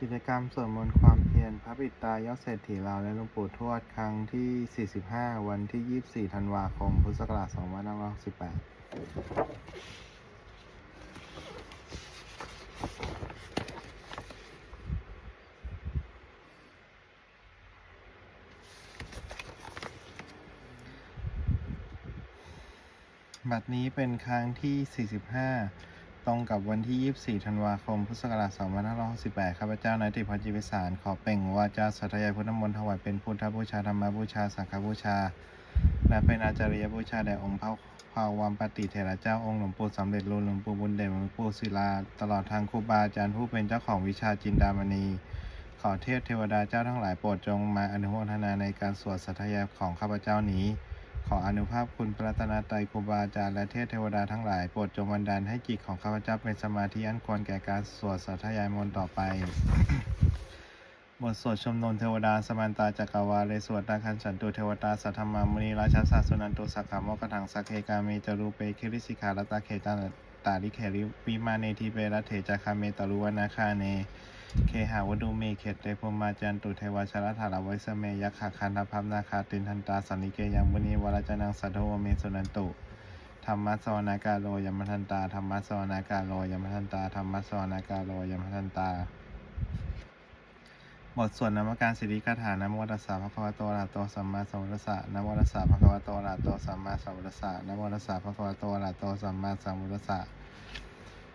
กิจกรรมสวดมนต์ความเพียรพระบิดายอดเศรษฐีลาวและหลวงปู่ทวดครั้งที่ 45 วันที่ 24 ธันวาคม พุทธศักราช2568บัดนี้เป็นครั้งที่ 45 ตรงกับวันที่ 24 ธันวาคม พุทธศักราช 2568 ข้าพเจ้านายติพจิวิสาร ขอเป่งวาจาสัตยายพุทธมนต์ถวายเป็นพุทธบูชาธรรมบูชา สังฆบูชา และเป็นอาจาริยบูชาแด่องค์พระภาวัมปติเถระเจ้าองค์หลวงปู่สำเร็จรูปหลวงปู่บุญเดชหลวงปู่ศิลา ตลอดทางครูบาอาจารย์ผู้เป็นเจ้าของวิชาจินดามณี ขอเทพเทวดาเจ้าทั้งหลายโปรดจงมาอนุโมทนาในการสวดสัตยายของข้าพเจ้านี้ ขออนุภาพคุณพระรัตนตรครูบาอาจารย์และเทพเทวดาทั้งหลายโปรดจงบันดาลให้จิตของข้าพเจ้าเป็นสมาธิอันควรแก่การสวดสัทธยายมนต์ต่อไป บทสวดชมนนเทวดาสมันตาจักรวาเลสวดนาคันฉันตุเทวตาสัทธมามุนีราชาศาสุนันตุสักขามกถังสักเคกาเมจรูเปคิริสิกาลตาเขตาตาลิเขริวิมาเนทีเปรัตเถจาคาเมตารุวนาคาเน เคหาวดูเมเขตเตพมาจันตุเทวชรถาลวยสเมยักขคันธพัมนาคาตินทันตาสันนิเกยังมุนีวรจนังสัทโธเมสุนันตุธรรมะสวนากาโลยมทันตาธรรมะสวนากาโลยมทันตาธรรมะสวนากาโลยมทันตา บทสวดนามการสิริคาถานโมตัสสะภะคะวโตระโตสัมมาสัมพุทธัสสะนะโมตัสสะภะคะวโตระโตสัมมาสัมพุทธัสสะนะโมตัสสะภะคะวโตระหะโตสัมมาสัมพุทธัสสะ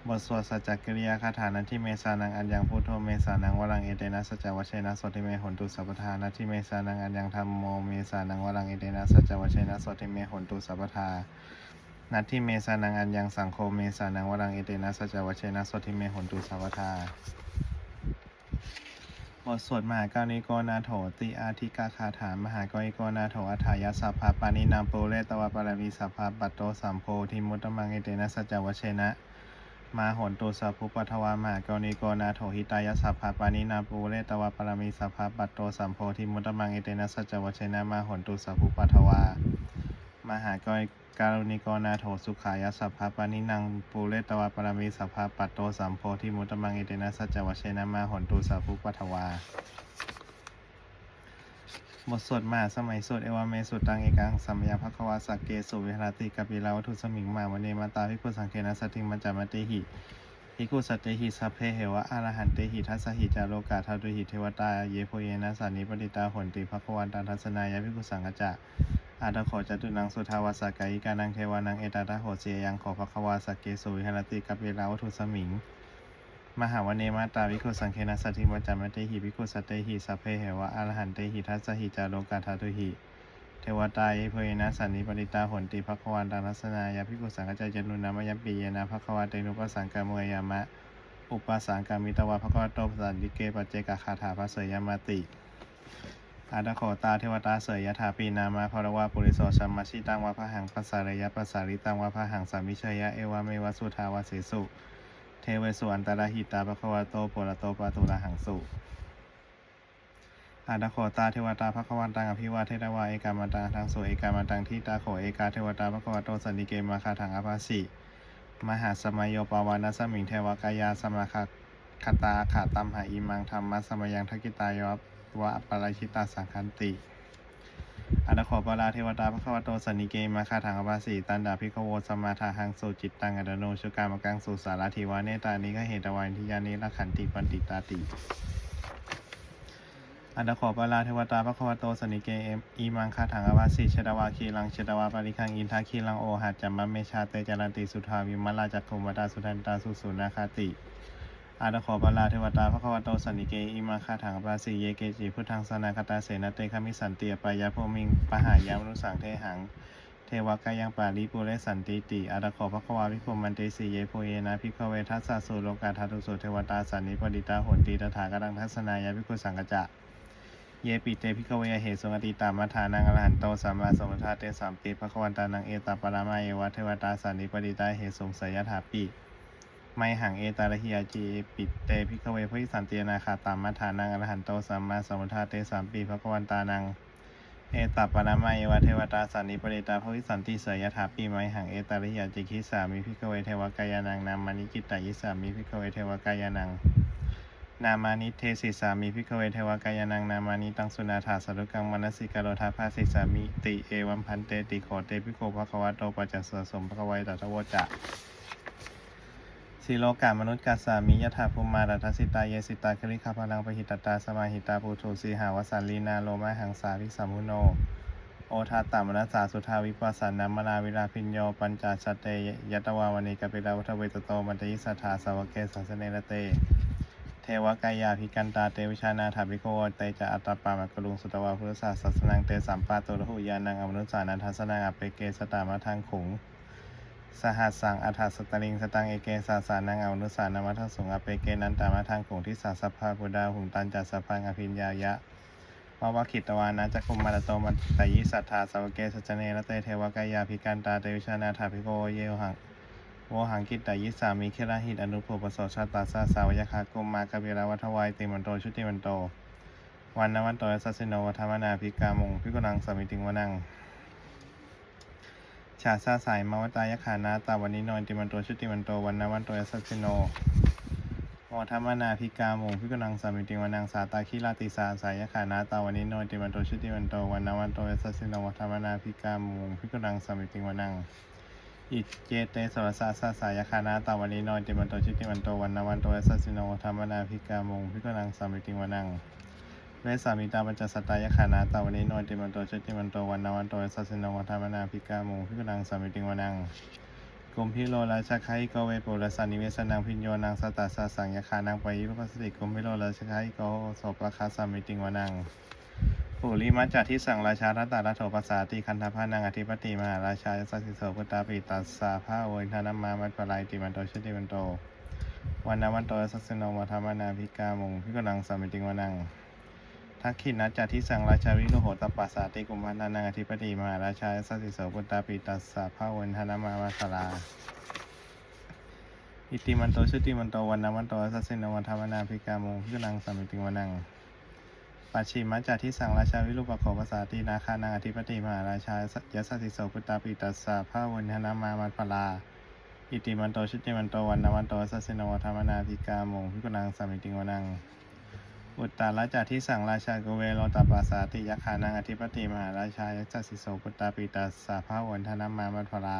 บทสวดสัจจกิริยาคาถานันทิเมสานังอัญญังพุทโธเมสานังวรังเอเตนะสัจจวัชเชนะสติเมหนตุสัพพทานันทิเมสานังอัญญังธรรมโมเมสานังวรังเอเตนะสัจจวัชเชนะสติเมหนตุสัพพทานัตทิเมสานังอัญญังสังโฆเมสานังวรังเอเตนะสัจจวัชเชนะสติเมหนตุสัพพทาบทสวดมหากาณิโกนาโถติอาทิกาคาถามหากาณิโกนาโถอัฏฐายสัพพะปานินามโปเลตวะปารมีสัพพะปัตโตสัมโพธิมุตตมังเอเตนะสัจจวัชเชนะ มาหนตุสัพพุปัทวามหากาณิโกนาโถหิตายสัพพะปานินามโปเลตวะปารมีสัพพะปัตโตสัมโพธิมุตตมังเอเตนะสัจจวัชเชนะมาหนตุสัพพุปัทวามหากอยการุณิโกนาโถสุขายสัพพะปานินังปูเรตวะปรมีสัพพะปัตโตสัมโพธิมุตตมังเอเตนะสัจจวัชเชนะมาหนตุสัพพุปัทวา บทสวดมาสมัยสวดเอวาเมสุตังเอกังสัมยาภควาสักเกสุวิหารติกัปปิลาวัตถุสมิงมาวันเนมาตาพิคุสังเคนะสติงมัจจามติหิพิคุสัตเตหิสัพเพเหวะอรหันเตหิทัสสหิจาโลกาทัตุหิเทวตาเยโพเยนะสานิปติตาหนติภควันตันทัสนายาพิคุสังกจจะอาตโขจตุนังสุทาวาสกายิกานังเทวานังเอตตาโหเสยยังขอภควาสกเกสุวิหารติกัปปิลาวัตถุสมิง มหาวเนมาตาวิคุสังเคนะสัตถิมัจจามเตหิวิคุสัตเตหิสัพเพเหวะอรหันเตหิทัสสหิจาโลกาทาตุหิ เทวตาเยเพยนะสันนิปติตาหนติภควานตังรัสนายาภิกุสังกจจยนุนามยัมปีเยนะภควาเตนุปสังกามวยามะ อุปสังกามิตวะภควาโตปสันติเกปัจเจกคาถาภเสยมาติอาดาโขตาเทวตาเสยยถาปีนามาภรวาปุริโสชัมมชิตังวะพะหังปัสสารยะปัสสาริตังวะพะหังสามิชยะเอวะเมวะสุทาวะเสสุ เทเวสุอันตรหิตาภควาโตโปรโตปาตุระหังสุอาดาโขตาเทวตาภควันตังอภิวาเทตวาเอกามันตังทังสุเอกามันตังที่ตาโขเอกาเทวตาภควโตสันติเกมาคาถังอภาสิมหาสมัยโยปาวานัสมิงเทวกายาสมาคคตาขาตัมหาอิมังธรรมะสมยังทักิตายวัวะปราชิตาสังคันติ อันขอปาราเทวตาพระควโตสันนิเกมาคาถังอภาสีตันดาพิกโวสมาทาหังสุจิตตังอดโนชุกามกังสุสารทิวาเนตานิกเหตวันทิยานิละขันติปันติตาติอันดขอปาราเทวตาพระควโตสนิเกเอมอีมังคาถังอวาสิเชดาวาคีลังเชดาวาปาริคังอินทาคีลังโอหัดจัมมะเมชาเตจารันติสุทาวิมลาจักขุมวตาสุทันตาสุสุนาคาติ อาดขอปาราเทวตาพระควโตสันิเกอีมังคาถังอวาสิเยเกจิพุทธังสนาคตาเสนเตคามิสันเติปายาพมิงปหายามนุสังเทหัง เทวกายังปาลิปุเรสันติติอาดขอพระควาวิภมันเตสีเยโพเยนะพิกเวทัสสะสุโลกาทัตุสุเทวตาสันนิปดิตาหนติตถากตังทัสนายาพิคุสังกจะเยปิเตพิกเวเหสุงอติตามัฏฐานังอรหันโตสัมมาสัมพุทธาเตสามติภควันตานังเอตาปรามาเอวะเทวตาสันนิปดิตาเหสุงสยถาปิ ไมหังเอตาระหิยาจีปิดเตพิกเวพุทธิสันตินาคาตามัฏฐานังอรหันโตสัมมาสัมพุทธาเตสามปีภควันตานัง เอตาปรามาเอวะเทวตาสันนิปดิตาพุทธิสันติเสยถาปิไมหังเอตาระหิยาจิคิสามิพิกเวเทวกายานังนามานิกิตายิสามิพิกเวเทวกายานัง นามานิเทศิสามิพิกเวเทวกายนังนามานิตังสุนาถาสรุกังมนสิกาโรธาภาสิสามิติเอวัมพันเตติโขเตพิโกภควะโตปัจจสสสมภควายตัทโวจะ สิโลกามนุษย์กาสามิยถาภูมารัตสิตาเยสิตาคลิคาพลังปหิตตาสมาหิตาปุถุสีหาวสันลีนาโลมาหังสาวิสัมมุโน โอทาตามนัสสาสุทาวิปัสสนามนาวิลาพิญโยปัญจชเตยตวาวณีกปิลาวุทเวตโตมันตยิสัทธาสาวเกสัสเนระเต เทวกายาภิกันตาเตวิชานาถาภิโกเตจะอัตตปามะกลุงสุตวาพุทธศาสสนังเตสัมปาโตระหุยานังอมนุสานันทัสนังอเปเกสตามะทางขุง สหัสสังอัฏฐสตริงสตังเอเกสาสานังอนุสานามัทสุงอเปเกนันตามะทางขุงที่สาสภาพุดาหุงตันจัสสพังอภิญญายะวาวคิตวานะจักคุมมาตโตมันตยิสัทธาสาวเกสัจเนรเตเทวกายาภิกันตาเตวิชานาถาภิโกเยวหังโวหังกิตตยิสามิเคราหิตอนุโภปโสชาตาสาสาวยคากุมมากบิลาวัทวายติมันโตชุติมันโตวันนวันโตยัสสสิโนวัฒมนาภิกามงพิกุนังสมิติงวนัง ชาซาสายมาวตายขานาตาวันนิโนติมันโตชุติมันโตวันนวันโตยัสสสิโนวัฒมนาภิกามงพิกนังสามิติงวนังสาตาคิลาติสาสายขานาตาวันนิโนติมันโตชุติมันโตวันนวันโตยัสสสิโนวัฒมนาภิกามงพิกนังสามิติงวนังอิเจเตสวสาสาสายคานาตาวันนี้นอยติมันโตชิติมันโตวันนาวันโตเอสสิโนธรรมนาภิกามงพิกนังสามิติงวนัง เวสามิตาปัญจสตายคานาตาวันนี้นอยติมันโตชิติมันโตวันนาวันโตเอสสิโนธรรมนาภิกามงพิกนังสามิติงวนังกุมพิโลราชคายโกเวปุรสานิเวสนังพิญโยนังสตาสาสังยคานังไปยิรุปัสสติกุมพิโลราชคายโกโสปะคาสามิติงวนังปุริมัจจที่สั่งราชารัตตารัโถปัสสาติคันธพานังอธิปติมหาราชาสัสสิโสพุตตาปิตัสสาภาโวยธนามามัตปลายติมันโตชติมันโตวันนาวันโตสัสนาธรรมนาภิกามงพิกนังสามิติงวนัง ทักขิณนัจจาที่สังราชาวิโรโหตปัสสาติกุมพันธนังอธิปติมหาราชาสัสสิโสพุตตาปิตัสสาภาวยธนามามัตปลา อิติมันโตชุติมันโตวันนาวันโตสัสสิโนมาธรรมนาภิกามงพิกนังสามิติงวนังปัจฉิมัจจาที่สังราชาวิรุปโขภาษาตีนาคานังอธิปติมหาราชายสสสิโสพุตตาปิตัสสะพระวันธนามามัตปลาอิติมันโตชิติมันโตวันนวันโตสัสสิโนธรรมนาภิกามงพิกนังสามิติงวนัง อุตตาราชาที่สั่งราชากเวโรตปัสสาติยคานังอธิปติมหาราชายสสสิโสพุตตาปิตัสสะพระวันธนามามัตปลา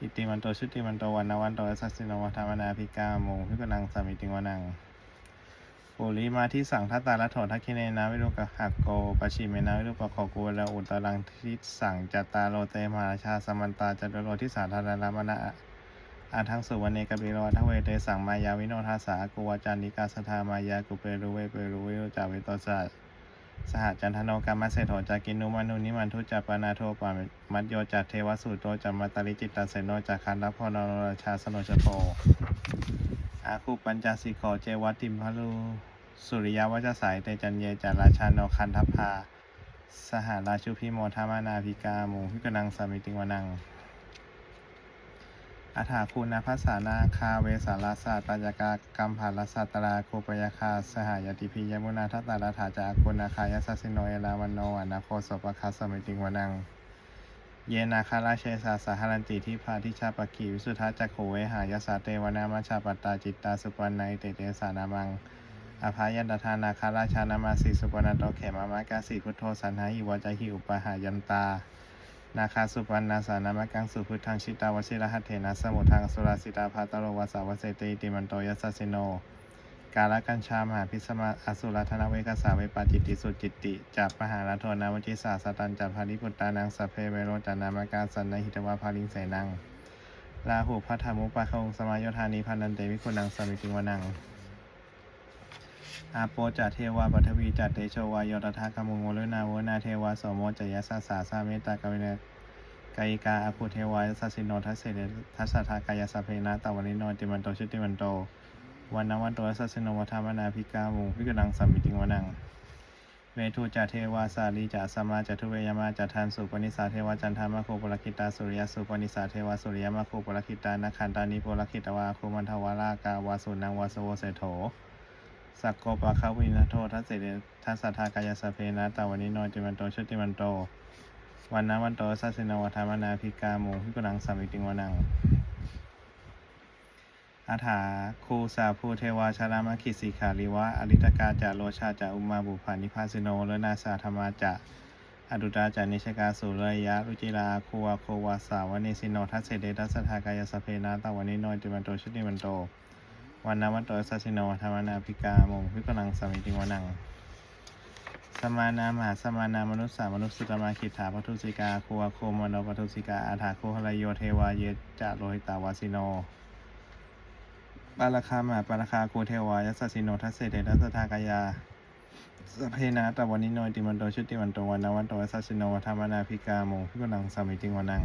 อิติมันโตชิติมันโตวันนวันโตสัสสินธรรมนาภิกามงพิกนังสามิติวนังปุริมาที่สั่งทัตตาละโถทักขิเนนาวิรุกหักโกปชิเมนาวิรุปะโคกูและอุตรังที่สั่งจัตตาโลเตมหาราชาสมันตาจัตโรที่สาธารณมนะ อาทังสุวรรณเนกบิโรทเวเตสังมายาวิโนทัสสากุวาจานิกาสธามายากุเปรุเวเปรุวิโรจาวิโตสัสสหจันทโนกรรมเสโถจากินุมานุนิมันทุจัปนาโทปามัตโยจัตเทวสุโตจัมมัตตริจิตตเสโนจากคันรับพนรราชาสโนชโพอาคูปัญจสิโขเจวัติมพลูสุริยวัจสายเตจันเยจาราชาโนคันทัพพาสหราชุพิโมธามานาภิกามูพิกนังสามิติวนัง อาถาคุณภาษานาคาเวสาราสาตายกากรรมภาลสัตตราโคปยคาสหายติพิยมุนาทัตตาราถาจาคุณาคายสัสสิโนเอลาวันโนอนาโคสปะคาสมิติงวนัง เยนาคาราเชสาสาหารันติที่พาทิชาปกีวิสุทธาจักโขเวหายาสาเตวนามาชาปตาจิตตาสุปันไนเตเตสานามังอภายันตทานาคาราชานามาสีสุปนันโตเขมามากาสีพุทโธสันหาหิวจาหิอุปหายันตา นาคาสุปันนาสานามากังสุพุทธังชิตาวชิรหัตเถนะสมุทังสุราสิตาภาตโรวาสาวเสเตติมันโตยัสสสิโน กาลกัญชามหาพิสมาอสุรธนเวกสาเวปาจิตติสุจิตติจับมหาลโทนาวจิสาสตันจับภาริปุตตานังสัพเพเวโรจานามากาสันนหิตวาภาลิงเสนังลาหูพัทธามุปะคงสมายโยธานิพันันเตวิคุนังสมิติวนัง อาโปจัตเทวาปัทวีจัตเตโชวายโยตถาคมุงโมลนาโวนาเทวาโสโมจยสาสาสาเมตตากวินกายกาอาภูเทวายสัสสิโนทัสเสเดทัสสะทากายสัพเพนะตาวันนิโนติมันโตชุติมันโตวันนวันโตสัสสิโนวัฏามนาภิกามุพิกนังสัมมิติงวนังเวทุจัตเทวาสาลีจัสสมาจัตุเวยมาจัตทันสุปนิสาเทวาจันทามะโคปรคิตาสุริยสุปนิสาเทวาสุริยมะโคปรคิตานาคันตานิโปรคิตวาโคมันทวารากาวาสุนังวาสโวเสโถ สักโกปะคาวินาโททัสเสเดทัสสะทากายสพเพนะตาวันนิโนติมันโตชุติมันโต วันนวันโตสัสินวัฏามนาภิกามุพิกนังสัมมิติงวนังอาถาคูสาภูเทวาชารามคิสิขาริวะอริตกาจาโลชาจาอุมาบุพานิพาสิโนเลนาสาธรรมาจะอดุตาจานิชกาสุรยะรุจิราคูวาโควาสาวเนิสิโนทัสเสเดทัสสทากายสพเพนาตวันนิโนติมันโตชุติมันโต วันนาวันโตสัสสิโนธรรมนาภิกามงพิกนังสามิติงวนัง สมานามหาสมานามนุษย์สามนุษย์สุตมาคิถาปทุสิกาคูวโคมโนปทุสิกาอาถาโคหรโยเทวาเยจาโลหิตาวาสิโนปาราคามาปาราคาคูเทวายัสสิโนทัสเสเดทัสทากายาสเพนาตวันนิโนติมันโตชุติมันโตวันนาวันโตยัสสิโนธรรมนาภิกามงพิกนังสามิติงวนัง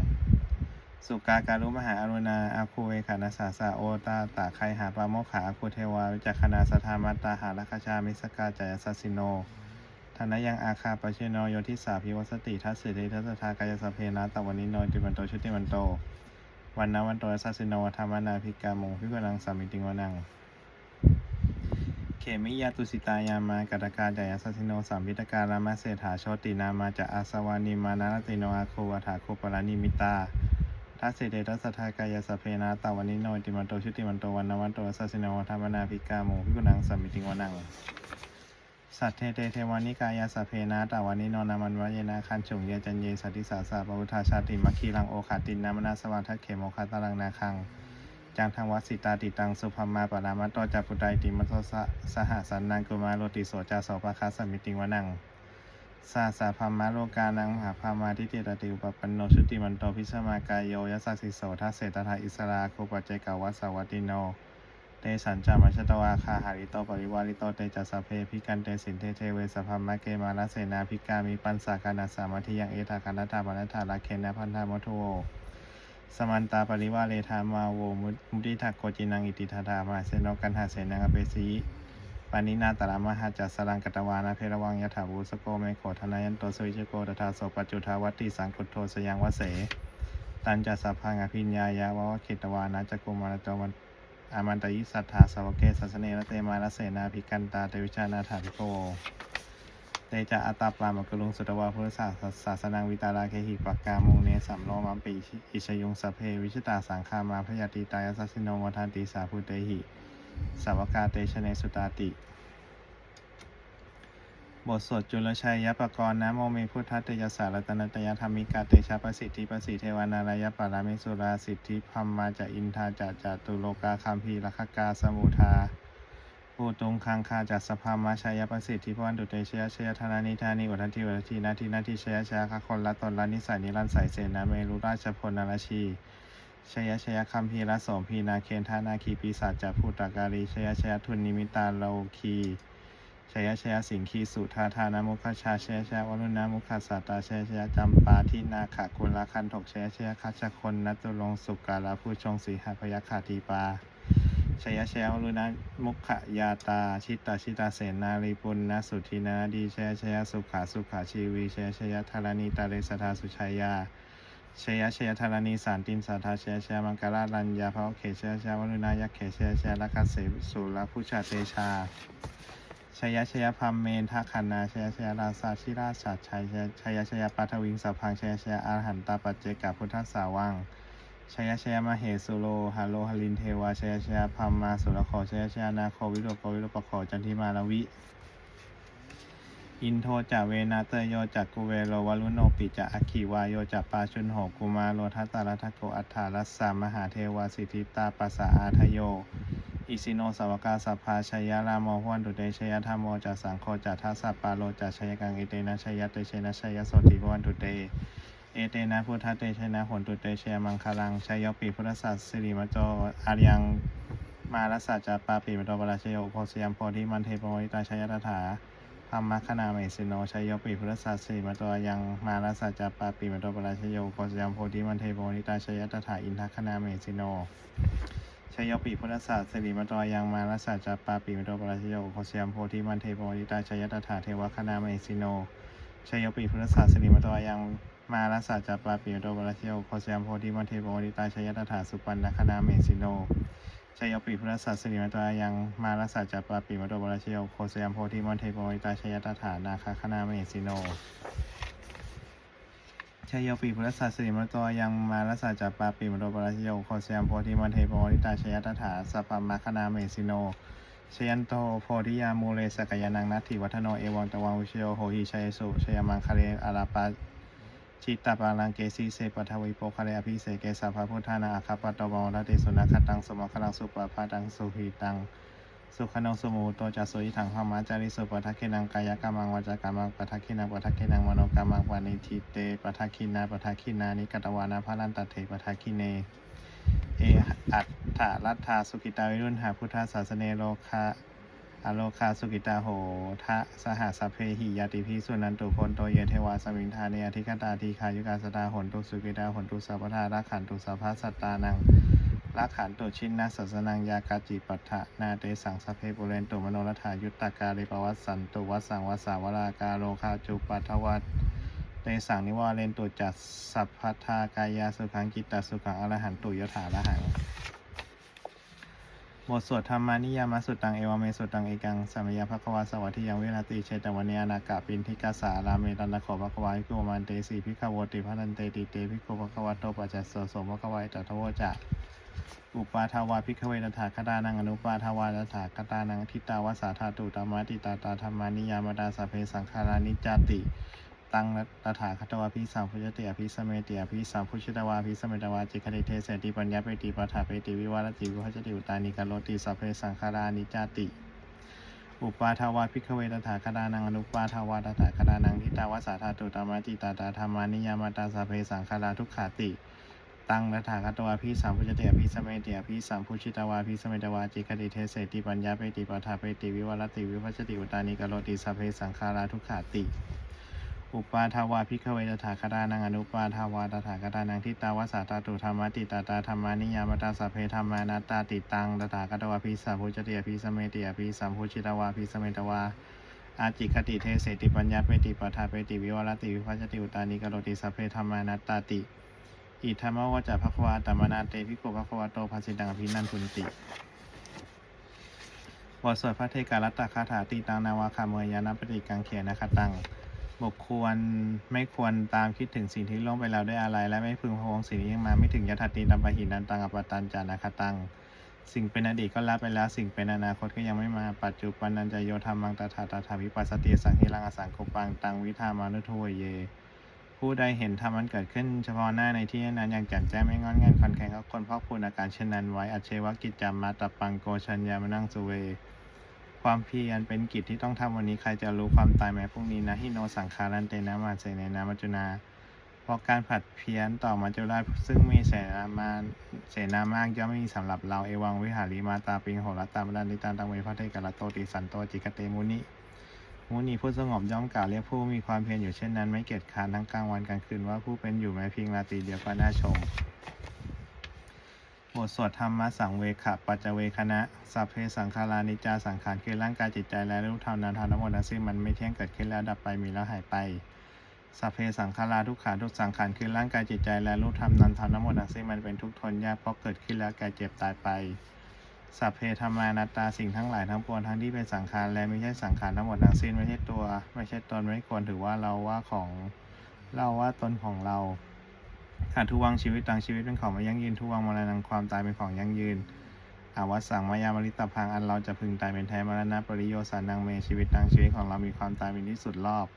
สุกาการุมหาอรุณาอาคูเวขานาสาสาโอตาตาไคหาปาโมขาอาคูเทวาวิจักขณาสธามัตตาหาลัคชามิสกาจายสัสสิโนธนยังอาคาปเชโนโยทิสาพิวสติทัสสิเดทัสทากายสเพนาตวันนิโนติมันโตชุติมันโต วันนาวันโตสัสสิโนธรรมนาภิกามงพิกนังสามิติงวนัง เขมิยาตุสิตายามากตกาจายสัสสิโนสามพิตการามาเศรษฐาโชตินามาจะอาสวานิมานาลติโนอาโควาถาโคปรานิมิตา ทัสสิเดทัสทากายสพเพนาตาวันนิโนติมันโตชุติมันโตวันนวันโตสัสินธรรมนาภิกาโมพิกนังสามิติงวนังสัตเทเตเทวานิกายาสพเพนาตาวันนิโนนามันวะเยนะคันฉุงเยจันเยสัติสาสาปวุธาชาติมัคคีรังโอขาตินนามนาสวัทัคเขโมคาตารังนาคังจังทังวัสิตาติตังสุภมาปรามาตโตจัปุไตติมัสสะสหสันนังกุมาโรติโสจาโสปะคาสมิติงวนัง สาสาพามาโลกานังมหาพามาทิเตตติอุปปันโนชุติมันโตพิสมากายโยยัสสสิโสทัสเสตถาอิสราโคปจเจกาวัสสวัตติโนเตสัญจามัชตวาคาหาริโตปริวาริโตเตจัสเพพิกันเตสินเทเทเวสพพมะเกมาลเสนาพิกามิปันสาคานาสามัทิยังเอตาคานาตาปนัฏฐาลาเคนนพันธามโวสมันตาปริวาเลธามาโวมุติทักโกจินังอิติทาธามาเสโนกันหาเสนังอเปสี ปานินาตระมหาจัสรังกตวานาเพระวังยถาวุสโกเมโขธนายันโตสวิชโกตถาโสปัจจุทาวัตติสังกุโทสยังวเส ตันจัสพังอภิญญายาวะวะเขตวานาจกุมารจวันอามันตยิสัทธาสาวเกสัสเนระเตมาลเสนาภิกันตาเตวิชานาถาภิโกเตจะอัตตาปรามกุลุงสุตวาพุทธศาสศาสนังวิตาราเคหิปักกามุงเนสัมโลมัมปิอิชยุงสเพวิชิตาสังคามาพยาติตายสัสสิโนวทันติสาพุเตหิ สาวกาเตชเนสุตาติ บทสวดจุลชัยยปกรณ์นะโมเมพุทธเตยสารตนตยธรรมิกาเตชะประสิทธิประสิทธิเทวานารายปารามิสุราสิทธิพัมมาจะอินทาจะจตุโลกาคัมพีลัคกาสมุทาปูตุงคังคาจัสสภามาชายประสิทธิพวันตุเตชยชยธนานิธานิวัฒนทิวัฒทีนาทีนาทีชยชยคคนละตนละนิสัยนิรันสายเสนาเมรุราชพลนรชี ชยชยคัมพีละโสมพีนาเคนทานาคีปีศาจจัพูตากาลีชยชยทุนนิมิตาโลคีชยชยสิงคีสุธาธานามุขชาชยชยวรุณามุขสัตตาชยชยจำปาทินาขะกุลคันถกชยชยคัชคนนัตุลงสุกาลาผู้ชงสีหพยคาทีปาชยชยวรุณามุขยาตาชิตาชิตาเสนาริปุณณสุทินาดีชยชยสุขาสุขาชีวีชยชยธารณีตาเรสทาสุชัยยา ชยชยธารณีสารตินสาธาเชยชยมังกรารัญญาภวเขเชยชยวรุณายักเขชยชยลักขเสสุรพุชาเตชาชยชยพัมเมนทคันนาชยชยราสาชิราชัดชัยชยชยปัทวิงสัพพังชยชยอาหันตาปัจเจกพุทธสาวังชยชยมเหสุโลฮาโลหลินเทวาชยชยพัมมาสุรโคชยชยนาโควิโรโกวิโรปโคจันทิมาลวิ อินโทจะเวนาเตโยจักกุเวโรวลุโนปิจะอคิวายโยจะปาชุนโหกุมาโลทัตตารัทโกอัฏฐารัสสามหาเทวาสิทธิตาปัสสะอาทโย อิสิโนสวกาสัพพาชยารามหวนตุเตชยธรรมโมจะสังโฆจะทัสสะปาโลจะชยกังอิเตนะชยเตเชนะชยโสติวันตุเตเอเตนะพุทธเตชนะหนตุเตเชยมังคลังชยโยปิพุทธสัสสิริมโจอารยังมาลสัจจปาปิมโตปราชโยโพสยามโพธิมันเทปโมริตาชยตถา ธรรมคณาเมสิโนชัยโยปิพุทธสัสสิริมโตยังมาลสัจจปาปิมโตปราชโยโพสยามโพธิมันเทโมริตาชยตถาอินทคณาเมสิโนชยปิพุทธศาสตร์สิริมตรยังมาลสัจจปาปิมโตปราชโยโคเสียมโพธิมันเทโพธิตาชยตถาเทวคณาเมสิโนชยปิพุทธศาสตร์สิริมตรยังมาลสัจจปาปิมโตปราชโยโคเสียมโพธิมันเทโพธิตาชยตถาสุปันนคณาเมสิโน ชยปิพุทธศาสตร์สิริมตรยังมาลสัจจปาปิมโตปราชโยโคเสียมโพธิมันเทโพธิตาชยตถานาคคณาเมสิโนชยโยปีพุทธศาสนิมตโตยังมารัสาจัปปาปิมโรปราชโยโคเซียมโพธิมันเทโปริตาชยตถาสัพพมะคณาเมสิโนชยันโตโพธิยามูเลสกยานังนัตถิวัฒโนเอวังตวังวิชโยโหหิชัยสุชยมังคาเรอาราปา จิตตปาลังเกสีเสปทวิโปคาเรอภิเสเกสาภาพุทธานาอาคาปตวงรติสุนัขตังสมคลังสุปปาตังสุหิตัง สุขนงสมุโตจัสุยถังพมาจาริสุปทักขินังกายกรรมังวาจากรรมังปทักขินังปทักขินังมโนกรรมังวานิทิเตปทักขินาปทักขินานิกตวานาพาลันตเถปทักขิเน เออัตถารัตถาสุกิตาวิรุณหาพุทธศาสเนโลคา อโลคาสุกิตาโหทะสหสพเพหิยติพิสุนันตุพลโตเยเทวาสมิงธาเนอธิกตาทีคายุกาสตาหนตุสุกิตาหนตุสัพทารักขันตุสัพพสัตตานังรักขันตุชินนัสสสนังยากาจิปัฏฐะนาเตสังสพเพปุเรนตุมโนรัฐายุตตากาลิปวัสสันตุวัสสังวัสสาวรากาโลคาจุปัทวัตเตสังนิวาเรนตุจัดสัพพทากายาสุขังกิตตสุขังอรหันตุยถาละหัง บทสวดธรรมานิยามาสุตังเอวเมสุตังเอกังสัมยาภควาสวัสทิยังเวนาติเชตวันเนอนากาปินทิกาสาราเมตันตะขอภควาอิโกมันเตสีพิขโวติพันันเตติเตพิโกภควาโตปัจจสสสมภควายตถาวจะอุปาทาวาพิขเวตถาคตานังอนุปาทาวาตถาคตานังทิตาวาสาธาตุตามาติตาตาธรรมานิยามดาสเพสังขารานิจจติ ตังตถาคตวาพิสัมพุชเตียพิสเมเตียพิสัมพุชตวาพิสเมตวาจิคติเทเสติปัญญาเปติปัฏฐาเปติวิวารติวิภัชติอุตานิกาโลติสัพเพสังขารานิจจติ อุปาทาวาพิกเวตถาคตานังอนุปาทาวาตถาคตานังทิตาวาสาธาตุตามาติตาตาธรรมานิยามาตาสัพเพสังขาราทุกขาติตังตถาคตวาพิสัมพุชเตียพิสเมเตียพิสัมพุชิตวาพิสเมตวาจิคติเทเสติปัญญาเปติปัฏฐาเปติวิวารติวิภัชติอุตานิกาโลติสัพเพสังขาราทุกขาติ อุปาทาวาพิกเวตถาคตานังอนุปาทาวาตถาคตานังทิตาวาสาตาตุธรรมติตาตาธรรมานิยามตาสัพเพธรรมานาตาติตังตถาคตวาพิสัมพุจเตียพิสเมเตียพิสัมพุชิตวาพิสเมตวาอาจิคติเทเสติปัญญาเปติปัฏฐาเปติวิวรติวิภัชติอุตานิกโรติสัพเพธรรมานาตาติอิธรรมวจจะภควาตมนาเตพิโกภควาโตภาสิตังอภินันทุนติบทสวดพระเทการัตตคาถาตีตังนาวาคาเมยยานาปฏิกังเขนคตัง บกควรไม่ควรตามคิดถึงสิ่งที่ล่วงไปแล้วด้วยอะไร และไม่พึงพวงสิ่งที่ยังมาไม่ถึงยถาตีตัมปะหินันตังอปตันจานาคตัง สิ่งเป็นอดีตก็ละไปแล้ว สิ่งเป็นอนาคตก็ยังไม่มาปัจจุบันนันจะโยธรรมังตถาตถาวิปัสสติสังหิรังอสังคปังตังวิธามานุทเวเย ผู้ใดเห็นธรรมันเกิดขึ้น เฉพาะหน้าในที่นั้นอย่างแจ่มแจ้งไม่งอนงันคอนแข็งก็คนพอกพูนอาการเช่นนั้นไว้อัจเชวกิจจามาตปังโกชัญญามนังสุเว ความเพียรเป็นกิจที่ต้องทำวันนี้ใครจะรู้ความตายแม้พรุ่งนี้นะฮิโนสังคารันเตนะมาเสเนนะมัจจุนาเพราะการผัดเพี้ยนต่อมัจจุราชซึ่งมีเสนามาเสนามากย่อมไม่มีสำหรับเราเอวังวิหารีมาตาปิงโหรตามรันติตาตังเวพระเทกรโตติสันโตจิกเตมุนิมุนีผู้สงบย่อมกล่าวเรียกผู้มีความเพียรอยู่เช่นนั้นไม่เกียจค้านทั้งกลางวันกลางคืนว่าผู้เป็นอยู่แม้เพียงราตรีเดียวก็น่าชม บทสวดธรรมสังเวขะปัจจเวคณะ สัพเพสังขารานิจาสังขารคือร่างกายจิตใจและรูปธรรมนามธรรมทั้งหมดทั้งสิ้นมันไม่เที่ยงเกิดขึ้นแล้วดับไปมีแล้วหายไป สัพเพสังขาราทุกขาทุกสังขารคือร่างกายจิตใจและรูปธรรมนามธรรมทั้งหมดทั้งสิ้นมันเป็นทุกข์ทนยากเพราะเกิดขึ้นแล้วแก่เจ็บตายไป สัพเพธรรมานัตตาสิ่งทั้งหลายทั้งปวงทั้งที่เป็นสังขารและไม่ใช่สังขารทั้งหมดทั้งสิ้นไม่ใช่ตัว ไม่ใช่ตนไม่ควรถือว่าเราว่าของเราว่าตนของเรา หากทุวังชีวิตต่างชีวิตเป็นของไม่ยั่งยืนทุวังมรณะความตายเป็นของยั่งยืนอาวัสสังมายามริตพังอันเราจะพึงตายเป็นแท้มรณะปริโยสานังเมชีวิตต่างชีวิตของเรามีความตายเป็นที่สุดรอบ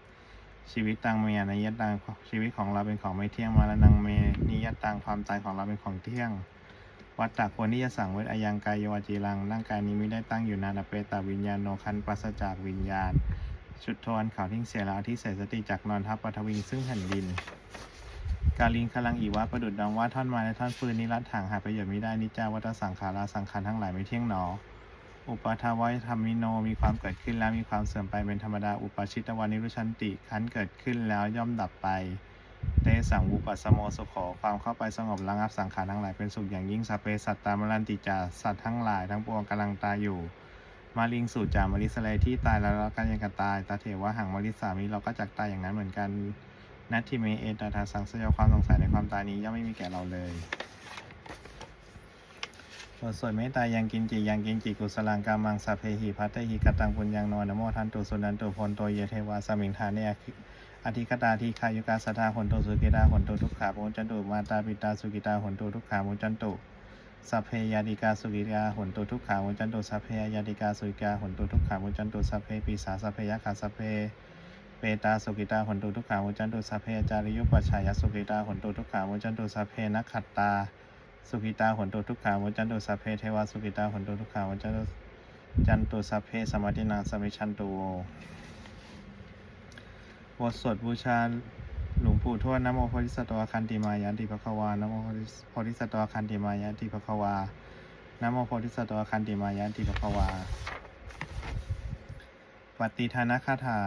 ชีวิตต่างเมอนิยตต่างชีวิตของเราเป็นของไม่เที่ยงมรณะเมนิยตต่างความตายของเราเป็นของเที่ยงวัตตะควรที่จะสั่งเวทอายังกายโยวจีรังร่างกายนี้ไม่ได้ตั้งอยู่นานอเปตาวิญญาณโนคันปัสจากวิญญาณ ชุดทวนข่าวทิ้งเสียแล้วที่เสสติจากนอนทับปฐวิงซึ่งแผ่นดิน กาลิงคลังอีวะประดุดดังว่าท่อนไม้และท่อนฟืนนี้รัดถางหาประโยชน์ไม่ได้นิจาวัตสังขาราสังขารทั้งหลายไม่เที่ยงหนอ อุปาทาวายธรรมิโนมีความเกิดขึ้นแล้วมีความเสื่อมไปเป็นธรรมดาอุปาชิตวานิรุชันติขันเกิดขึ้นแล้วย่อมดับไปเตสังวุปัสโมสุโขความเข้าไปสงบระงับสังขารทั้งหลายเป็นสุขอย่างยิ่งสัพเพสัตตามรันติจาสัตว์ทั้งหลายทั้งปวงกำลังตายอยู่มาลิงสู่จามาริสเลที่ตายแล้วเราก็ยังกันตายตาเถวะหังมาริสามีเราก็จักตายอย่างนั้นเหมือนกัน นัตทิเมเอตถาสังสยความสงสัยในความตายนี้ย่อมไม่มีแก่เราเลยบทสวดเมตตายังกินจิยังกินจิกุสลังกามังสัพเพหิพัตเตหิกตังปุญญังโนนโมทันตุสุนันตุพลโตเยเทวาสมิงทาเนออธิคตาทีคายุกาสทาหนตุสุกิตาหนตุทุกขาโมจันตุมาตาปิตาสุกิตาหนตุทุกขาโมจันตุสัพเพยาดิกาสุกิตาหนตุทุกขาโมจันตุสัพเพยาดิกาสุกิตาหนตุทุกขาโมจันตุสัพเพปีสาสัพเพยะขาสัพเพ เปตาสุกิตาหนตุทุกขามุจันตุสัพเพจาริยุปชายสุกิตาหนตุทุกขามุจันตุสัพเพนักขัตตา สุกิตาหนตุทุกขามุจันตุสัพเพเทวาสุกิตาหนตุทุกขามุจันตุจันตุสัพเพสมาตินังสมิชันตุโวบทสวดบูชาหลวงปู่ทวดนโมโพธิสัตวคันติมายันติภควานโมโพธิสัตวคันติมายันติภควานโมโพธิสัตวคันติมายันติภควา ปฏิทานคาถา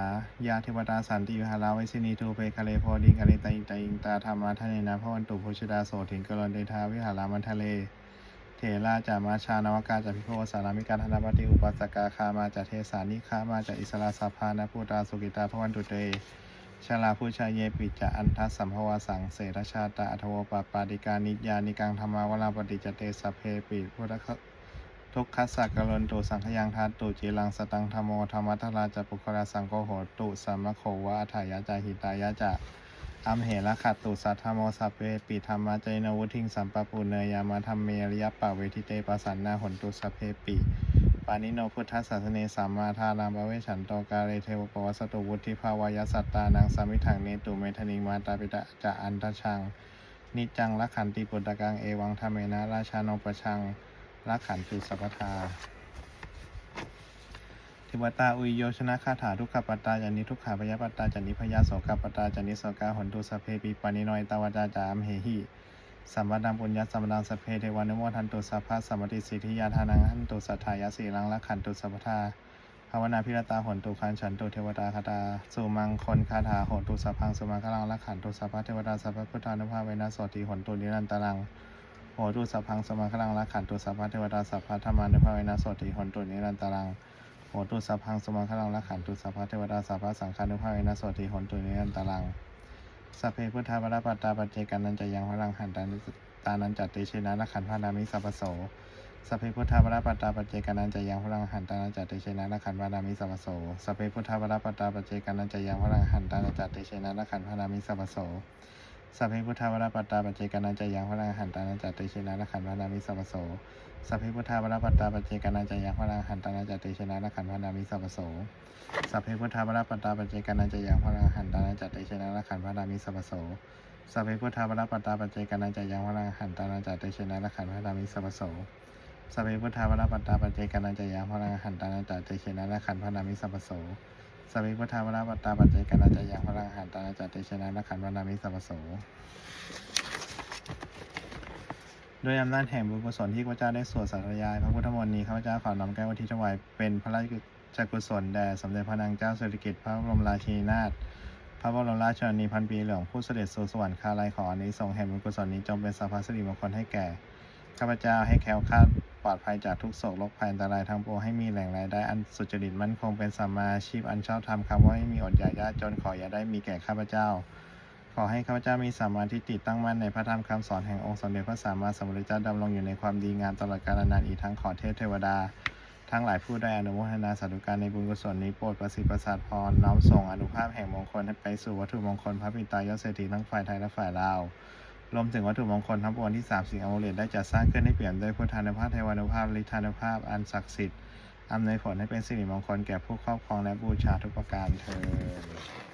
ยาเทวตาสันติวิหาราวิสินีทูเปคะเลโพดิงกะเลตาอิตาอิงตาธรรมาทะเนนะพระวันตุโพชดาโสถิงกรณเดทาวิหารามันทะเลเถราจามาชานวกาจาพิโพสารามิการธนปฏิอุปัสสกาคามาจาเทสานิคามาจาอิสราสาพานะพูตาสุกิตาพระวันตุเตชาลาผู้ชายเยปิจะอันทัสสัมภวาสังเสรชาตาอัทโวปปาดิกานิยานิกังธรรมาวลาปฏิจเตสเพปิพุทธะ ทุกขัสสะกะลนตุสังขยังทัตตุจีรังสตังธรรมโมธรรมัทราจะปุคราสังโฆโหตุสัมมโขวะอัฏฐายะจาหิตายะจะอัมเหระขัตตุสัทธโมสัพเพปิธรรมะเจนวุทิงสัมปปุเนยามาธรรมเมริยปะเวทิเตปสันนาหนตุสัพเพปิปานิโนพุทธศาสเนสัมมาทารามปเวชันโตกาเรเทวปวัสตุวุฒิภาวยสัตตานังสามิถังเนตุเมธนิมาตาปิตะจะอันตชัง นิจังละขันติปุตตะกังเอวังธรรมเมนะราชาโนปชัง ละขันตุสัพพทาทิวตาอุยโยชนะคาถาทุกขปตตาจานิทุกขาพยาปตตาจานิพยาโสกปตตาจานิโสกาหนตุสเพปิปานิโนยตาวจาจามเหหิสัมปดังปุญญสัมปดังสเพเทวานุโมทันตุสัพพะสัมปติสิทธิยาทานังหันตุสัทธายาสีลังละขันตุสัพพทาภาวนาพิรตาหนตุคันฉันตุเทวตาคาตาสุมังคนคาถาหนตุสัพพังสุมังคลังละขันตุสัพพะเทวตาสัพพะพุทธานุภาเวนะสติหนตุนิรันตรัง หตุสัพพังสมังคลังละขันตุสัพพะเทวตาสัพพะธรรมานุภาเวนะโสติหนตุนิรันตรังโหตุสัพพังสมังคลังละขันตุสัพพะเทวตาสัพพะสังฆานุภาเวนะโสติหนตุนิรันตรังสัพเพพุทธาปรปัตตาปัจเจกันนันจะยังพลังหันตานิตานันจัตติเชนะนักขันพานามิสัพโสสัพเพพุทธาปรปัตตาปัจเจกันนันจะยังพลังหันตานันจัตติเชนะนักขันพานามิสัพโสสัพเพพุทธาปรปัตตาปัจเจกันนันจะยังพลังหันตานันจัตติเชนะนักขันพานามิสัพพโส สัพเพพุทธาปรปัตตาปัจเจกันันจะยังพลังหันตานันจัตติเชนะนักขันพานามิสัพโสสัพเพพุทธาปรปัตตาปัจเจกันันจะยังพลังหันตานันจัตติเชนะนักขันพานามิสัพโสสัพเพพุทธาปรปัตตาปัจเจกานันจะยังพลังหันตานันจัตติเชนะละขันพระรามิสัพโสสัพเพพุทธาปรปัตตาปัจเจกานันจะยังพลังหันตานันจัตติเชนะละขันพระรามิสัพโสสัพเพพุทธาปรปัตตาปัจเจกานันจะยังพลังหันตานันจัตติเชนะละขันพระรามิสัพโส สัพเพพุทธาปรปัตตาปัจเจกานันจะยังพลังหันตานันจัตติเชนะละขันพระรามิสัพพโสด้วยอำนาจแห่งบุญกุศลที่ข้าพเจ้าได้สวดสัตยาย พระพุทธมนต์นี้ข้าพเจ้าขอน้อมแก้วทิศถวายเป็นพระราชกุศลแด่สมเด็จพระนางเจ้าสิริกิติ์พระบรมราชินีนาถพระบรมราชชนนีพันปีเหลืองผู้เสด็จสู่สวรรคาลัยขออนิสงส์แห่งบุญกุศลนี้จงเป็นสัพพสิริมงคลให้แก่ข้าพเจ้าให้แคล้วคลาด ปลอดภัยจากทุกโศกโรคภัยอันตรายทั้งปวงให้มีแหล่งรายได้อันสุจริตมั่นคงเป็นสัมมาอาชีพอันชอบธรรมคำว่าไม่มีอดอยากยากจนขออย่าได้มีแก่ข้าพเจ้า ขอให้ข้าพเจ้ามีสัมมาทิฏฐิตั้งมั่นในพระธรรมคำสอนแห่งองค์สมเด็จพระสัมมาสัมพุทธเจ้าดำรงอยู่ในความดีงามตลอดกาลนานอีกทั้งขอเทพเทวดา ทั้งหลายผู้ได้อนุโมทนาสาธุการในบุญกุศลนี้โปรดประสิทธิ์ประสาทพรน้อมส่งอนุภาพแห่งมงคลให้ไปสู่วัตถุมงคลพระปิตายอดเศรษฐีทั้งฝ่ายไทยและฝ่ายลาว รวมถึงวัตถุมงคลทั้งปวงที่สามสิ่งอมุเลตได้จัดสร้างขึ้นให้เปลี่ยมด้วยพุทธานุภาพเทวานุภาพฤทธานุภาพอันศักดิ์สิทธิ์อำนวยผลให้เป็นสิริมงคลแก่ผู้ครอบครองและบูชาทุกประการเทอ